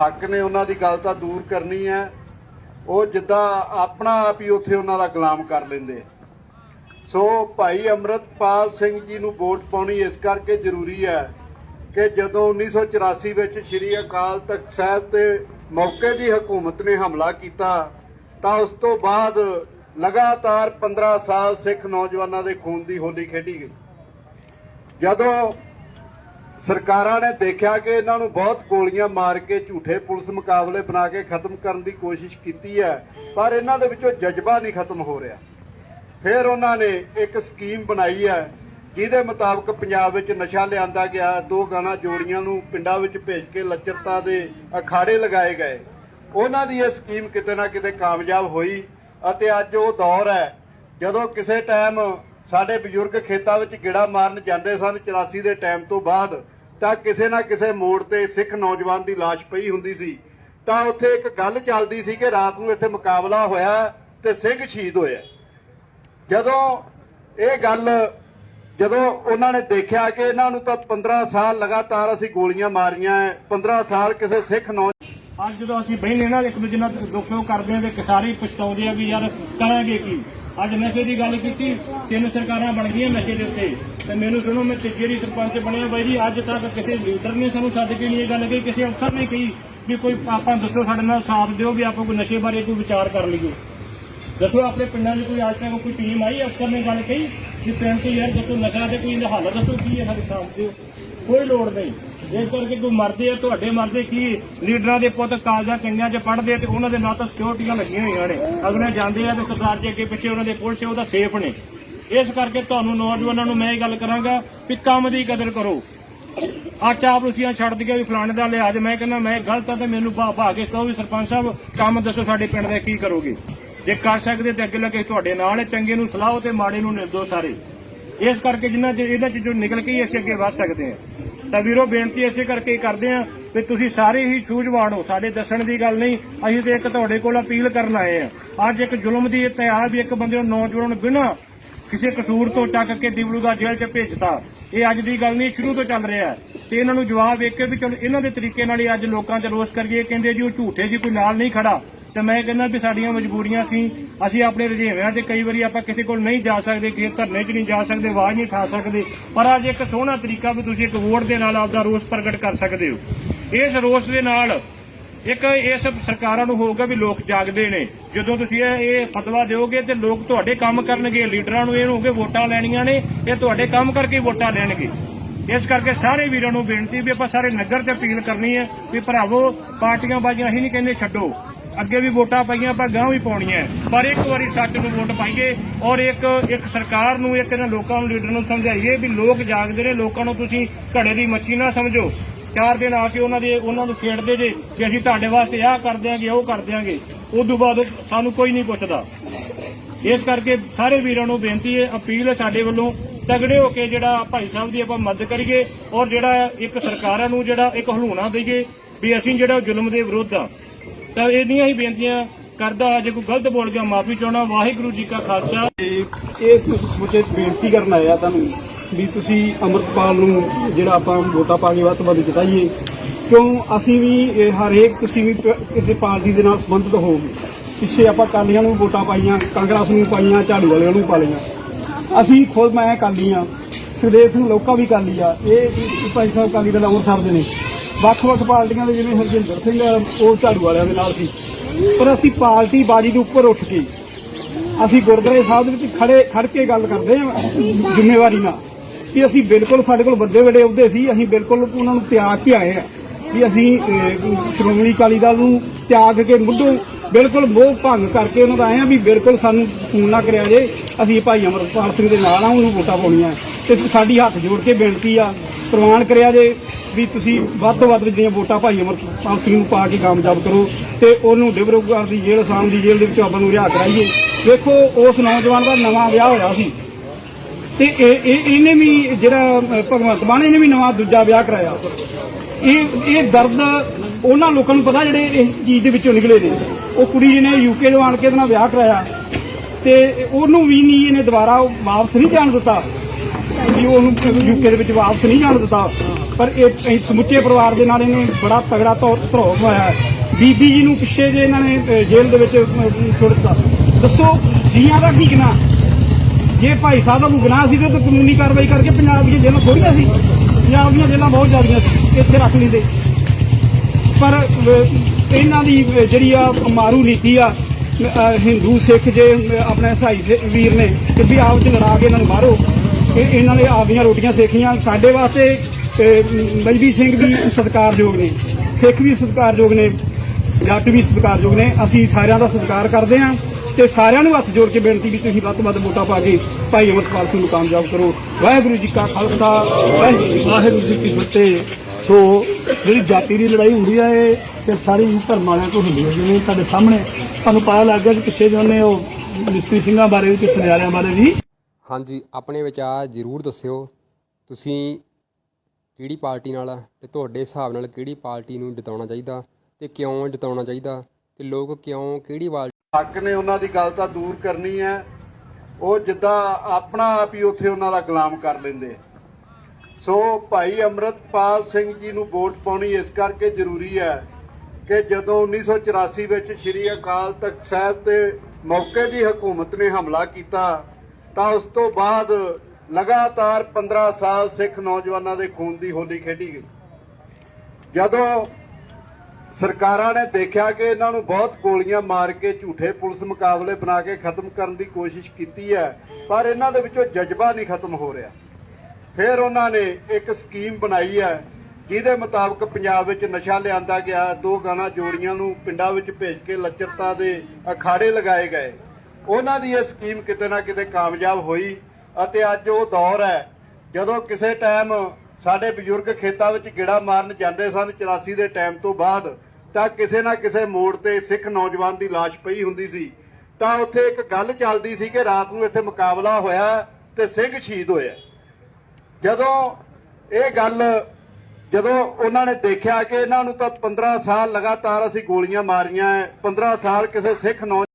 ਹੱਕ ਨੇ ਉਹਨਾਂ ਦੀ ਗੱਲ ਤਾਂ ਦੂਰ ਕਰਨੀ ਹੈ। ਉਹ ਜਿੱਦਾਂ ਆਪਣਾ ਆਪ ਹੀ ਉੱਥੇ ਉਹਨਾਂ ਦਾ ਗੁਲਾਮ ਕਰ ਲੈਂਦੇ। ਸੋ ਭਾਈ ਅਮਰਤਪਾਲ ਸਿੰਘ ਜੀ ਨੂੰ ਵੋਟ ਪਾਉਣੀ ਇਸ ਕਰਕੇ ਜ਼ਰੂਰੀ ਹੈ ਕਿ ਜਦੋਂ 1984 ਵਿੱਚ ਸ੍ਰੀ ਅਕਾਲ ਤਖਤ ਸਾਹਿਬ ਤੇ ਮੌਕੇ ਦੀ ਹਕੂਮਤ ਨੇ ਹਮਲਾ ਕੀਤਾ, ਤਾਂ ਉਸ ਤੋਂ ਬਾਅਦ ਲਗਾਤਾਰ 15 ਸਾਲ ਸਿੱਖ ਨੌਜਵਾਨਾਂ ਦੇ ਖੂਨ ਦੀ ਹੋਲੀ ਖੇਡੀ ਗਈ। ਜਦੋਂ ਸਰਕਾਰਾਂ ਨੇ ਦੇਖਿਆ ਕਿ ਇਹਨਾਂ ਨੂੰ ਬਹੁਤ ਗੋਲੀਆਂ ਮਾਰ ਕੇ ਝੂਠੇ ਪੁਲਿਸ ਮੁਕਾਬਲੇ ਬਣਾ ਕੇ ਖਤਮ ਕਰਨ ਦੀ ਕੋਸ਼ਿਸ਼ ਕੀਤੀ ਹੈ, ਪਰ ਇਹਨਾਂ ਦੇ ਵਿੱਚੋਂ ਜਜ਼ਬਾ ਨਹੀਂ ਖਤਮ ਹੋ ਰਿਹਾ। ਫਿਰ ਉਹਨਾਂ ਨੇ ਇੱਕ ਸਕੀਮ ਬਣਾਈ ਹੈ, ਜਿਹਦੇ ਮੁਤਾਬਕ ਪੰਜਾਬ ਵਿੱਚ ਨਸ਼ਾ ਲਿਆਂਦਾ ਗਿਆ, ਦੋ ਗਾਣਾ ਜੋੜੀਆਂ ਨੂੰ ਪਿੰਡਾਂ ਵਿੱਚ ਭੇਜ ਕੇ ਲੱਚਰਤਾ ਦੇ ਅਖਾੜੇ ਲਗਾਏ ਗਏ। ਉਹਨਾਂ ਦੀ ਇਹ ਸਕੀਮ ਕਿਤੇ ਨਾ ਕਿਤੇ ਕਾਮਯਾਬ ਹੋਈ, ਅਤੇ ਅੱਜ ਉਹ ਦੌਰ ਹੈ, ਜਦੋਂ ਕਿਸੇ ਟਾਈਮ ਸਾਡੇ ਬਜ਼ੁਰਗ ਖੇਤਾਂ ਵਿੱਚ ਗਿੜਾ ਮਾਰਨ ਜਾਂਦੇ ਸਨ 84 ਦੇ ਟਾਈਮ ਤੋਂ ਬਾਅਦ, ਤਾਂ ਕਿਸੇ ਨਾ ਕਿਸੇ ਮੋੜ ਤੇ ਸਿੱਖ ਨੌਜਵਾਨ ਦੀ ਲਾਸ਼ ਪਈ ਹੁੰਦੀ ਸੀ। ਤਾਂ ਉੱਥੇ ਇੱਕ ਗੱਲ ਚੱਲਦੀ ਸੀ ਕਿ ਰਾਤ ਨੂੰ ਇੱਥੇ ਮੁਕਾਬਲਾ ਹੋਇਆ ਤੇ ਸਿੰਘ ਸ਼ਹੀਦ ਹੋਇਆ। ਜਦੋਂ ਇਹ ਗੱਲ, ਜਦੋਂ ਉਹਨਾਂ ਨੇ ਦੇਖਿਆ ਕਿ ਇਹਨਾਂ ਨੂੰ ਤਾਂ 15 ਸਾਲ ਲਗਾਤਾਰ ਅਸੀਂ ਗੋਲੀਆਂ ਮਾਰੀਆਂ ਹੈ 15 ਸਾਲ ਕਿਸੇ ਸਿੱਖ ਨੌ ਅੱਜ ਜਦੋਂ ਅਸੀਂ ਬਹਿਨੇ ਨਾ, ਇੱਕ ਦੂਜੇ ਨਾਲ ਦੁੱਖ ਕਰਦੇ ਆ ਤੇ ਸਾਰੇ ਪਛਤਾਉਂਦੇ ਆ ਵੀ ਯਾਰ ਕਰਾਂਗੇ ਕੀ? ਅੱਜ ਨਸ਼ੇ ਦੀ ਗੱਲ ਕੀਤੀ, ਤਿੰਨ ਸਰਕਾਰਾਂ ਬਣ ਗਈਆਂ ਨਸ਼ੇ ਦੇ ਉੱਤੇ। ਤੇ ਮੈਨੂੰ ਸੁਣੋ, ਮੈਂ ਤੀਜੀ ਵਾਰੀ ਸਰਪੰਚ ਬਣਿਆ ਬਾਈ ਜੀ, ਅੱਜ ਤੱਕ ਕਿਸੇ ਲੀਡਰ ਨੇ ਸਾਨੂੰ ਸੱਦ ਕੇ ਨਹੀਂ ਇਹ ਗੱਲ ਕਹੀ, ਕਿਸੇ ਅਫਸਰ ਨੇ ਕਹੀ ਵੀ ਕੋਈ ਆਪਾਂ ਦੱਸੋ ਸਾਡੇ ਨਾਲ ਸਾਥ ਦਿਓ ਵੀ ਆਪਾਂ ਕੋਈ ਨਸ਼ੇ ਬਾਰੇ ਕੋਈ ਵਿਚਾਰ ਕਰ ਲਈਏ। ਦੱਸੋ ਆਪਣੇ ਪਿੰਡਾਂ 'ਚ ਕੋਈ ਅੱਜ ਤੱਕ ਕੋਈ ਟੀਮ ਆਈ, ਅਫਸਰ ਨੇ ਗੱਲ ਕਹੀ ਕਿ ਪਿੰਡ 'ਚ ਯਾਰ ਦੱਸੋ ਨਸ਼ਾ ਦੇ ਕੋਈ ਇਹਦਾ ਹੱਲ ਦੱਸੋ ਕੀ ਹੈ ਸਾਡੇ ਸਾਥ ਦਿਓ। ਕੋਈ ਲੋੜ ਨਹੀਂ। ਇਸ ਕਰਕੇ ਕੋਈ ਮਰਦੇ ਆ, ਤੁਹਾਡੇ ਮਰਦੇ ਕੀ? ਲੀਡਰਾਂ ਦੇ ਪੁੱਤ ਕਾਲਜਾਂ ਚੰਗੀਆਂ 'ਚ ਪੜ੍ਹਦੇ ਤੇ ਉਹਨਾਂ ਦੇ ਨਾਲ ਤਾਂ ਸਿਕਿਉਰਟੀਆਂ ਲੱਗੀਆਂ ਹੋਈਆਂ ਨੇ। ਅਗਲੇ ਜਾਂਦੇ ਆ ਤੇ ਸਰਕਾਰ ਦੇ ਅੱਗੇ ਪਿੱਛੇ ਉਹਨਾਂ ਦੇ ਪੁਲਿਸ ਉਹਦਾ ਸੇਫ ਨੇ। ਇਸ ਕਰਕੇ ਤੁਹਾਨੂੰ ਨੌਜਵਾਨਾਂ ਨੂੰ ਮੈਂ ਇਹ ਗੱਲ ਕਰਾਂਗਾ ਵੀ ਕੰਮ ਦੀ ਕਦਰ ਕਰੋ। ਆ ਚਾਪਲੂਸੀਆਂ ਛੱਡ ਦਿਆ ਵੀ ਫਲਾਣੇ ਦਾ ਲਿਹਾਜ਼, ਮੈਂ ਕਹਿੰਦਾ ਮੈਂ ਗਲਤ ਆ ਤੇ ਮੈਨੂੰ ਭਾ ਭਾ ਕੇ ਕਹੋ ਵੀ ਸਰਪੰਚ ਸਾਹਿਬ, ਕੰਮ ਦੱਸੋ ਸਾਡੇ ਪਿੰਡ ਦੇ ਕੀ ਕਰੋਗੇ। ਜੇ ਕਰ ਸਕਦੇ ਤੇ ਅੱਗੇ ਲੱਗੇ ਤੁਹਾਡੇ ਨਾਲ ਚੰਗੇ ਨੂੰ ਸਲਾਹੋ ਤੇ ਮਾੜੇ ਨੂੰ ਨਿਰਦੋ ਸਾਰੇ। ਇਸ ਕਰਕੇ ਜਿੰਨਾ ਚ ਇਹਨਾਂ ਚ ਨਿਕਲ ਕੇ ਹੀ ਅਸੀਂ ਅੱਗੇ ਵੱਧ ਸਕਦੇ ਹਾਂ। ਤਾਂ ਵੀਰੋ, ਬੇਨਤੀ ਇਸੇ ਕਰਕੇ ਕਰਦੇ ਹਾਂ ਵੀ ਤੁਸੀਂ ਸਾਰੇ ਹੀ ਸੂਝਵਾਨ ਹੋ। ਸਾਡੇ ਦੱਸਣ ਦੀ ਗੱਲ ਨਹੀਂ, ਅਸੀਂ ਤੇ ਇੱਕ ਤੁਹਾਡੇ ਕੋਲ ਅਪੀਲ ਕਰਨ ਆਏ ਆ ਅੱਜ ਇੱਕ ਜ਼ੁਲਮ ਦੀ ਇਤਿਹਾਸ ਵੀ ਇੱਕ ਬੰਦੇ ਨੂੰ ਨੌਜਵਾਨ ਬਿਨਾਂ ਕਿਸੇ ਕਸੂਰ ਤੋਂ ਚੱਕ ਕੇ ਦਿਬਲੂਗਾ ਜੇਲ੍ਹ 'ਚ ਭੇਜਤਾ। ਇਹ ਅੱਜ ਦੀ ਗੱਲ ਨਹੀਂ, ਸ਼ੁਰੂ ਤੋਂ ਚੱਲ ਰਿਹਾ ਤੇ ਇਹਨਾਂ ਨੂੰ ਜਵਾਬ ਵੇਖ ਕੇ ਵੀ ਚਲੋ, ਇਹਨਾਂ ਦੇ ਤਰੀਕੇ ਨਾਲ ਹੀ ਅੱਜ ਲੋਕਾਂ 'ਚ ਰੋਸ ਕਰੀਏ। ਕਹਿੰਦੇ ਜੀ, ਉਹ ਝੂਠੇ ਜੀ, ਕੋਈ ਨਾਲ ਨਹੀਂ ਖੜਾ। ਤੇ ਮੈਂ ਕਹਿੰਦਾ ਵੀ ਸਾਡੀਆਂ ਮਜਬੂਰੀਆਂ ਸੀ, ਅਸੀਂ ਆਪਣੇ ਰੁਝੇਵਿਆਂ ਤੇ ਕਈ ਵਾਰੀ ਆਪਾਂ ਕਿਸੇ ਕੋਲ ਨਹੀਂ ਜਾ ਸਕਦੇ, ਕਿਸੇ ਧਰਨੇ 'ਚ ਨਹੀਂ ਜਾ ਸਕਦੇ, ਆਵਾਜ਼ ਨਹੀਂ ਠਾ ਸਕਦੇ, ਪਰ ਅੱਜ ਇੱਕ ਸੋਹਣਾ ਤਰੀਕਾ ਵੀ ਤੁਸੀਂ ਇੱਕ ਵੋਟ ਦੇ ਨਾਲ ਆਪਦਾ ਰੋਸ ਪ੍ਰਗਟ ਕਰ ਸਕਦੇ ਹੋ। ਇਸ ਰੋਸ ਦੇ ਨਾਲ ਇੱਕ ਇਸ ਸਰਕਾਰਾਂ ਨੂੰ ਹੋਊਗਾ ਵੀ ਲੋਕ ਜਾਗਦੇ ਨੇ। ਜਦੋਂ ਤੁਸੀਂ ਇਹ ਫਤਵਾ ਦਿਓਗੇ ਤੇ ਲੋਕ ਤੁਹਾਡੇ ਕੰਮ ਕਰਨਗੇ, ਲੀਡਰਾਂ ਨੂੰ ਇਹ ਹੋਊਗੇ ਵੋਟਾਂ ਲੈਣੀਆਂ ਨੇ, ਇਹ ਤੁਹਾਡੇ ਕੰਮ ਕਰਕੇ ਵੋਟਾਂ ਲੈਣਗੇ ਇਸ ਕਰਕੇ ਸਾਰੇ ਵੀਰਾਂ ਨੂੰ ਬੇਨਤੀ ਵੀ ਆਪਾਂ ਸਾਰੇ ਨਗਰ ਤੇ ਅਪੀਲ ਕਰਨੀ ਹੈ ਵੀ ਭਰਾਵੋ, ਪਾਰਟੀਆਂ ਬਾਜੀਆਂ ਅਸੀਂ ਨਹੀਂ ਕਹਿੰਦੇ ਛੱਡੋ। ਅੱਗੇ ਵੀ ਵੋਟਾਂ ਪਾਈਆਂ, ਆਪਾਂ ਗਾਂ ਵੀ ਪਾਉਣੀਆਂ। ਪਰ ਇੱਕ ਵਾਰੀ ਸੱਚ ਨੂੰ ਵੋਟ ਪਾਈਏ ਔਰ ਇੱਕ ਇੱਕ ਸਰਕਾਰ ਨੂੰ, ਇੱਕ ਇਹਨਾਂ ਲੋਕਾਂ ਨੂੰ, ਲੀਡਰ ਨੂੰ ਸਮਝਾਈਏ ਵੀ ਲੋਕ ਜਾਗਦੇ ਨੇ, ਲੋਕਾਂ ਨੂੰ ਤੁਸੀਂ ਘੜੇ ਦੀ ਮੱਛੀ ਨਾ ਸਮਝੋ। ਚਾਰ ਦਿਨ ਆ ਕੇ ਉਹਨਾਂ ਦੇ, ਉਹਨਾਂ ਨੂੰ ਛੇੜਦੇ ਜੇ ਕਿ ਅਸੀਂ ਤੁਹਾਡੇ ਵਾਸਤੇ ਆਹ ਕਰ ਦਿਆਂਗੇ, ਉਹ ਕਰ ਦਿਆਂਗੇ। ਉਦੋਂ ਬਾਅਦ ਸਾਨੂੰ ਕੋਈ ਨਹੀਂ ਪੁੱਛਦਾ। ਇਸ ਕਰਕੇ ਸਾਰੇ ਵੀਰਾਂ ਨੂੰ ਬੇਨਤੀ ਹੈ, ਅਪੀਲ ਹੈ ਸਾਡੇ ਵੱਲੋਂ, ਤਗੜੇ ਹੋ ਕੇ ਜਿਹੜਾ ਭਾਈ ਸਾਹਿਬ ਦੀ ਆਪਾਂ ਮਦਦ ਕਰੀਏ ਔਰ ਜਿਹੜਾ ਇੱਕ ਸਰਕਾਰਾਂ ਨੂੰ ਜਿਹੜਾ ਇੱਕ ਹਲੂਣਾ ਦਈਏ ਵੀ ਅਸੀਂ ਜਿਹੜਾ ਜ਼ੁਲਮ ਦੇ ਵਿਰੁੱਧ ਆ। ਤਾਂ ਇਹਦੀਆਂ ਹੀ ਬੇਨਤੀਆਂ ਕਰਦਾ ਜੇ ਕੋਈ ਗਲਤ ਬੋਲ ਗਿਆ, ਮਾਫੀ ਚਾਹਣਾ ਵਾਹਿਗੁਰੂ ਜੀ ਕਾ ਖਾਲਸਾ। ਇਸ ਸਮੁੱਚੇ ਬੇਨਤੀ ਕਰਨ ਆਇਆ ਤੁਹਾਨੂੰ ਵੀ ਤੁਸੀਂ ਅੰਮ੍ਰਿਤਪਾਲ ਨੂੰ ਜਿਹੜਾ ਆਪਾਂ ਵੋਟਾਂ ਪਾ ਕੇ ਵੱਧ ਤੋਂ ਵੱਧ ਜਿਤਾਈਏ, ਕਿਉਂ ਅਸੀਂ ਵੀ ਹਰੇਕ ਤੁਸੀਂ ਵੀ ਕਿਸੇ ਪਾਰਟੀ ਦੇ ਨਾਲ ਸੰਬੰਧਿਤ ਹੋਵੋਗੇ। ਪਿੱਛੇ ਆਪਾਂ ਕਾਲੀਆਂ ਨੂੰ ਵੋਟਾਂ ਪਾਈਆਂ, ਕਾਂਗਰਸ ਨੂੰ ਪਾਈਆਂ, ਝਾੜੂ ਵਾਲਿਆਂ ਨੂੰ ਪਾ ਲਈਆਂ। ਅਸੀਂ ਖੁਦ ਮੈਂ ਕਾਲੀ ਆ ਸੁਖਦੇਵ ਸਿੰਘ ਲੋਕਾ ਵੀ ਕਾਲੀ ਆ ਇਹ ਇਹ ਭਾਈ ਸਾਹਿਬ ਕਾਲੀ ਦਾ ਅੰਮ੍ਰਿਤਸਰ ਦੇ ਨੇ। ਵੱਖ-ਵੱਖ ਪਾਰਟੀਆਂ ਦੇ ਜਿਵੇਂ ਹਰਜਿੰਦਰ ਸਿੰਘ ਆ, ਉਹ ਝਾੜੂ ਵਾਲਿਆਂ ਦੇ ਨਾਲ ਸੀ। ਪਰ ਅਸੀਂ ਪਾਰਟੀ ਬਾਜੀ ਦੇ ਉੱਪਰ ਉੱਠ ਕੇ ਅਸੀਂ ਗੁਰਦੁਆਰੇ ਸਾਹਿਬ ਦੇ ਵਿੱਚ ਖੜੇ ਖੜ ਕੇ ਗੱਲ ਕਰਦੇ ਹਾਂ ਜ਼ਿੰਮੇਵਾਰੀ ਨਾਲ ਕਿ ਅਸੀਂ ਬਿਲਕੁਲ ਸਾਡੇ ਕੋਲ ਵੱਡੇ ਵੱਡੇ ਅਹੁਦੇ ਸੀ ਅਸੀਂ ਬਿਲਕੁਲ ਉਹਨਾਂ ਨੂੰ ਤਿਆਗ ਕੇ ਆਏ ਆ ਵੀ ਅਸੀਂ ਸ਼੍ਰੋਮਣੀ ਅਕਾਲੀ ਦਲ ਨੂੰ ਤਿਆਗ ਕੇ ਮੁੱਢੋਂ ਬਿਲਕੁਲ ਮੋਹ ਭੰਗ ਕਰਕੇ ਉਹਨਾਂ ਦਾ ਆਏ ਆ ਵੀ ਬਿਲਕੁਲ ਸਾਨੂੰ ਫੋਨ ਨਾ ਕਰਿਆ ਜੇ ਅਸੀਂ ਭਾਈ ਅਮਰਪਾਲ ਸਿੰਘ ਦੇ ਨਾਲ ਆ ਉਹਨੂੰ ਵੋਟਾਂ ਪਾਉਣੀਆਂ। ਤੇ ਸਾਡੀ ਹੱਥ ਜੋੜ ਕੇ ਬੇਨਤੀ ਆ ਪ੍ਰਵਾਨ ਕਰਿਆ ਜੇ। ਵੀ ਤੁਸੀਂ ਵੱਧ ਤੋਂ ਵੱਧ ਜਿਹੜੀਆਂ ਵੋਟਾਂ ਭਾਈ ਅਮਰਪਾਲ ਸਿੰਘ ਨੂੰ ਪਾ ਕੇ ਕਾਮਯਾਬ ਕਰੋ ਤੇ ਉਹਨੂੰ ਡਿਬਰੂਗੜ੍ਹ ਦੀ ਜੇਲ੍ਹ ਆਸਾਮ ਦੀ ਜੇਲ੍ਹ ਦੇ ਵਿੱਚੋਂ ਆਪਾਂ ਨੂੰ ਰਿਹਾ ਕਰਾਈਏ। ਦੇਖੋ, ਉਸ ਨੌਜਵਾਨ ਦਾ ਨਵਾਂ ਵਿਆਹ ਹੋਇਆ ਸੀ। ਤੇ ਇਹ ਇਹਨੇ ਵੀ ਜਿਹੜਾ ਭਗਵੰਤ ਮਾਨ, ਇਹਨੇ ਵੀ ਨਵਾਂ ਦੂਜਾ ਵਿਆਹ ਕਰਾਇਆ। ਇਹ ਇਹ ਦਰਦ ਉਹਨਾਂ ਲੋਕਾਂ ਨੂੰ ਪਤਾ ਜਿਹੜੇ ਇਸ ਚੀਜ਼ ਦੇ ਵਿੱਚੋਂ ਨਿਕਲੇ ਨੇ। ਉਹ ਕੁੜੀ ਜਿਹਨੇ ਯੂਕੇ ਤੋਂ ਆਣ ਕੇ ਇਹਦੇ ਨਾਲ ਵਿਆਹ ਕਰਾਇਆ ਤੇ ਉਹਨੂੰ ਵੀ ਨਹੀਂ ਇਹਨੇ ਦੁਬਾਰਾ ਵਾਪਸ ਨਹੀਂ ਜਾਣ ਦਿੱਤਾ। ਵੀ ਉਹਨੂੰ ਯੂਕੇ ਦੇ ਵਿੱਚ ਵਾਪਸ ਨਹੀਂ ਜਾਣ ਦਿੱਤਾ। ਪਰ ਇਹ ਇਹ ਸਮੁੱਚੇ ਪਰਿਵਾਰ ਦੇ ਨਾਲ ਇਹਨੇ ਬੜਾ ਤਗੜਾ ਧਰੋਹ ਹੋਇਆ ਹੈ। ਬੀਬੀ ਜੀ ਨੂੰ ਪਿੱਛੇ ਜੇ ਇਹਨਾਂ ਨੇ ਜੇਲ੍ਹ ਦੇ ਵਿੱਚ ਅਹ, ਸੁੱਟ ਦਿੱਤਾ। ਦੱਸੋ ਜੀਆਂ ਦਾ ਕੀ ਗੁਨਾਹ? ਜੇ ਭਾਈ ਸਾਹਿਬ ਦਾ ਕੋਈ ਗੁਨਾਹ ਸੀ ਤੇ ਕਾਨੂੰਨੀ ਕਾਰਵਾਈ ਕਰਕੇ ਪੰਜਾਬ ਦੀਆਂ ਜੇਲ੍ਹਾਂ ਥੋੜੀਆਂ ਸੀ। ਪੰਜਾਬ ਦੀਆਂ ਜੇਲ੍ਹਾਂ ਬਹੁਤ ਜ਼ਿਆਦੀਆਂ ਸੀ ਇੱਥੇ ਰੱਖ ਲੈਂਦੇ। ਪਰ ਇਹਨਾਂ ਦੀ ਜਿਹੜੀ ਆ ਮਾਰੂ ਨੀਤੀ ਆ ਹਿੰਦੂ ਸਿੱਖ ਜੇ ਆਪਣੇ ਸਾਈ ਵੀਰ ਨੇ ਕਿ ਵੀ ਆਪ ਚ ਲੜਾ ਕੇ ਇਹਨਾਂ ਨੂੰ ਮਾਰੋ। ਇਹਨਾਂ ਨੇ ਆਪਦੀਆਂ ਰੋਟੀਆਂ ਸੇਖੀਆਂ ਸਾਡੇ ਵਾਸਤੇ। ਅਹ, ਮਜਬੀ ਸਿੰਘ ਵੀ ਸਤਿਕਾਰਯੋਗ ਨੇ ਸਿੱਖ ਵੀ ਸਤਿਕਾਰਯੋਗ ਨੇ ਜੱਟ ਵੀ ਸਤਿਕਾਰਯੋਗ ਨੇ ਅਸੀਂ ਸਾਰਿਆਂ ਦਾ ਸਤਿਕਾਰ ਕਰਦੇ ਹਾਂ ਤੇ ਸਾਰਿਆਂ ਨੂੰ ਹੱਥ ਜੋੜ ਕੇ ਬੇਨਤੀ ਵੀ ਤੁਸੀਂ ਵੱਧ ਤੋਂ ਵੱਧ ਵੋਟਾਂ ਪਾ ਕੇ ਭਾਈ ਅਮਰਪਾਲ ਸਿੰਘ ਨੂੰ ਕਾਮਯਾਬ ਕਰੋ। ਵਾਹਿਗੁਰੂ ਜੀ ਕਾ ਖਾਲਸਾ ਵਾਹਿਗੁਰੂ ਜੀ ਕੀ ਫਤਿਹ। ਸੋ ਜਿਹੜੀ ਜਾਤੀ ਦੀ ਲੜਾਈ ਹੁੰਦੀ ਹੈ ਇਹ ਸਿਰਫ ਸਾਰੇ ਹੀ ਧਰਮ ਵਾਲਿਆਂ ਤੋਂ ਹੁੰਦੀ ਹੈ ਜਿਵੇਂ ਤੁਹਾਡੇ ਸਾਹਮਣੇ ਤੁਹਾਨੂੰ ਪਤਾ ਲੱਗ ਗਿਆ ਕਿ ਪਿੱਛੇ ਜੋ ਨੇ ਉਹ ਮਿਸਤਰੀ ਸਿੰਘਾਂ ਬਾਰੇ ਵੀ ਤੇ ਸੁਨਿਆਰਿਆਂ ਬਾਰੇ ਵੀ। ਹਾਂਜੀ ਆਪਣੇ ਵਿਚਾਰ ਜ਼ਰੂਰ ਦੱਸਿਓ। ਤੁਸੀਂ ਕਿਹੜੀ ਪਾਰਟੀ ਨਾਲ ਆ ਤੇ ਤੁਹਾਡੇ ਹਿਸਾਬ ਨਾਲ ਕਿਹੜੀ ਪਾਰਟੀ ਨੂੰ ਜਿਤਾਉਣਾ ਚਾਹੀਦਾ ਤੇ ਕਿਉਂ ਜਿਤਾਉਣਾ ਚਾਹੀਦਾ ਤੇ ਲੋਕ ਕਿਉਂ ਕਿਹੜੀ ਪਾਰਟੀ ਹੱਕ ਨੇ ਉਹਨਾਂ ਦੀ ਗੱਲ ਤਾਂ ਦੂਰ ਕਰਨੀ ਹੈ। ਉਹ ਜਿੱਦਾਂ ਆਪਣਾ ਆਪ ਹੀ ਉੱਥੇ ਉਹਨਾਂ ਦਾ ਗੁਲਾਮ ਕਰ ਲੈਂਦੇ। ਸੋ ਭਾਈ ਅਮਰਤਪਾਲ ਸਿੰਘ ਜੀ ਨੂੰ ਵੋਟ ਪਾਉਣੀ ਇਸ ਕਰਕੇ ਜ਼ਰੂਰੀ ਹੈ ਕਿ ਜਦੋਂ 1984 ਵਿੱਚ ਸ੍ਰੀ ਅਕਾਲ ਤਖਤ ਸਾਹਿਬ ਤੇ ਮੌਕੇ ਦੀ ਹਕੂਮਤ ਨੇ ਹਮਲਾ ਕੀਤਾ, ਤਾਂ ਉਸ ਤੋਂ ਬਾਅਦ ਲਗਾਤਾਰ 15 ਸਾਲ ਸਿੱਖ ਨੌਜਵਾਨਾਂ ਦੇ ਖੂਨ ਦੀ ਹੋਲੀ ਖੇਡੀ ਗਈ। ਜਦੋਂ ਸਰਕਾਰਾਂ ਨੇ ਦੇਖਿਆ ਕਿ ਇਹਨਾਂ ਨੂੰ ਬਹੁਤ ਗੋਲੀਆਂ ਮਾਰ ਕੇ ਝੂਠੇ ਪੁਲਿਸ ਮੁਕਾਬਲੇ ਬਣਾ ਕੇ ਖਤਮ ਕਰਨ ਦੀ ਕੋਸ਼ਿਸ਼ ਕੀਤੀ ਹੈ, ਪਰ ਇਹਨਾਂ ਦੇ ਵਿੱਚੋਂ ਜਜ਼ਬਾ ਨਹੀਂ ਖਤਮ ਹੋ ਰਿਹਾ। ਫਿਰ ਉਹਨਾਂ ਨੇ ਇੱਕ ਸਕੀਮ ਬਣਾਈ ਹੈ, ਜਿਹਦੇ ਮੁਤਾਬਕ ਪੰਜਾਬ ਵਿੱਚ ਨਸ਼ਾ ਲਿਆਂਦਾ ਗਿਆ, ਦੋ ਗਾਣਾ ਜੋੜੀਆਂ ਨੂੰ ਪਿੰਡਾਂ ਵਿੱਚ ਭੇਜ ਕੇ ਲੱਚਰਤਾ ਦੇ ਅਖਾੜੇ ਲਗਾਏ ਗਏ। ਉਹਨਾਂ ਦੀ ਇਹ ਸਕੀਮ ਕਿਤੇ ਨਾ ਕਿਤੇ ਕਾਮਯਾਬ ਹੋਈ। ਅਤੇ ਅੱਜ ਉਹ ਦੌਰ ਹੈ, ਜਦੋਂ ਕਿਸੇ ਟਾਈਮ ਸਾਡੇ ਬਜ਼ੁਰਗ ਖੇਤਾਂ ਵਿੱਚ ਗਿੜਾ ਮਾਰਨ ਜਾਂਦੇ ਸਨ 84 ਦੇ ਟਾਈਮ ਤੋਂ ਬਾਅਦ, ਤਾਂ ਕਿਸੇ ਨਾ ਕਿਸੇ ਮੋੜ ਤੇ ਸਿੱਖ ਨੌਜਵਾਨ ਦੀ ਲਾਸ਼ ਪਈ ਹੁੰਦੀ ਸੀ। ਤਾਂ ਉੱਥੇ ਇੱਕ ਗੱਲ ਚੱਲਦੀ ਸੀ ਕਿ ਰਾਤ ਨੂੰ ਇੱਥੇ ਮੁਕਾਬਲਾ ਹੋਇਆ ਤੇ ਸਿੰਘ ਸ਼ਹੀਦ ਹੋਇਆ। ਜਦੋਂ ਇਹ ਗੱਲ, ਜਦੋਂ ਉਹਨਾਂ ਨੇ ਦੇਖਿਆ ਕਿ ਇਹਨਾਂ ਨੂੰ ਤਾਂ 15 ਸਾਲ ਲਗਾਤਾਰ ਅਸੀਂ ਗੋਲੀਆਂ ਮਾਰੀਆਂ ਹੈ 15 ਸਾਲ ਕਿਸੇ ਸਿੱਖ ਨੌਜਵਾਨ